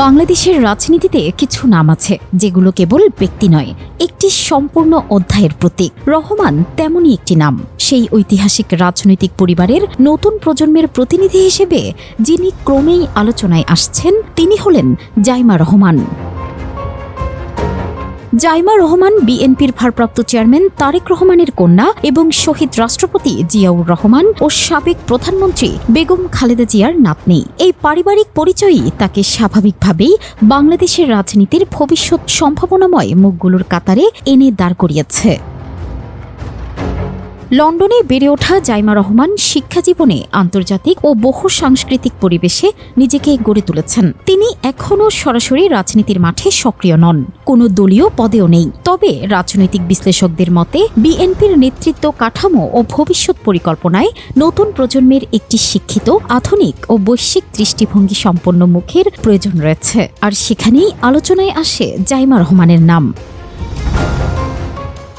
বাংলাদেশের রাজনীতিতে কিছু নাম আছে, যেগুলো কেবল ব্যক্তি নয়, একটি সম্পূর্ণ অধ্যায়ের প্রতীক। রহমান তেমনই একটি নাম। সেই ঐতিহাসিক রাজনৈতিক পরিবারের নতুন প্রজন্মের প্রতিনিধি হিসেবে যিনি ক্রমেই আলোচনায় আসছেন, তিনি হলেন জাইমা রহমান। জাইমা রহমান, বিএনপির ভারপ্রাপ্ত চেয়ারম্যান তারেক রহমানের কন্যা এবং শহীদ রাষ্ট্রপতি জিয়াউর রহমান ও সাবেক প্রধানমন্ত্রী বেগম খালেদা জিয়ার নাতনি। এই পারিবারিক পরিচয়ই তাকে স্বাভাবিকভাবেই বাংলাদেশের রাজনীতির ভবিষ্যৎ সম্ভাবনাময় মুখগুলোর কাতারে এনে দাঁড় করিয়েছে। লন্ডনে বেড়ে ওঠা জাইমা রহমান শিক্ষা জীবনে আন্তর্জাতিক ও বহু সাংস্কৃতিক পরিবেশে নিজেকে গড়ে তুলেছেন। তিনি এখনও সরাসরি রাজনীতির মাঠে সক্রিয় নন। কোনো দলীয় পদেও নেই। তবে রাজনৈতিক বিশ্লেষকদের মতে, বিএনপির নেতৃত্ব কাঠামো ও ভবিষ্যৎ পরিকল্পনায় নতুন প্রজন্মের একটি শিক্ষিত, আধুনিক ও বৈশ্বিক দৃষ্টিভঙ্গি সম্পন্ন মুখের প্রয়োজন রয়েছে। আর সেখানেই আলোচনায় আসে জাইমা রহমানের নাম।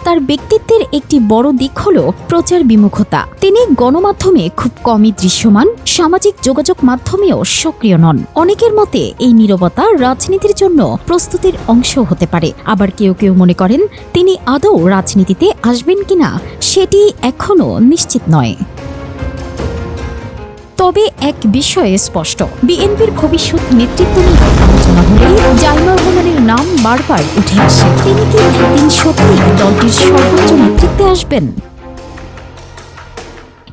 তার ব্যক্তিত্বের একটি বড় দিক হল প্রচার বিমুখতা। তিনি গণমাধ্যমে খুব কমই দৃশ্যমান, সামাজিক যোগাযোগ মাধ্যমেও সক্রিয় নন। অনেকের মতে এই নীরবতা রাজনীতির জন্য প্রস্তুতির অংশ হতে পারে। আবার কেউ কেউ মনে করেন, তিনি আদৌ রাজনীতিতে আসবেন কিনা সেটি এখনও নিশ্চিত নয়। তবে এক বিষয়ে স্পষ্ট, বিএনপির ভবিষ্যৎ নেতৃত্ব নিয়ে আলোচনা হলেই জাইমা বারবার উঠে আসে। তিনি কি একদিন সত্যি দলটির সর্বোচ্চ নেতৃত্বে আসবেন?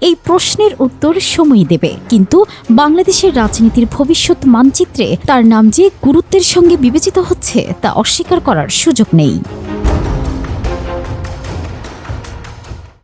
এই প্রশ্নের উত্তর সময় দেবে। কিন্তু বাংলাদেশের রাজনীতির ভবিষ্যৎ মানচিত্রে তার নাম যে গুরুত্বের সঙ্গে বিবেচিত হচ্ছে তা অস্বীকার করার সুযোগ নেই।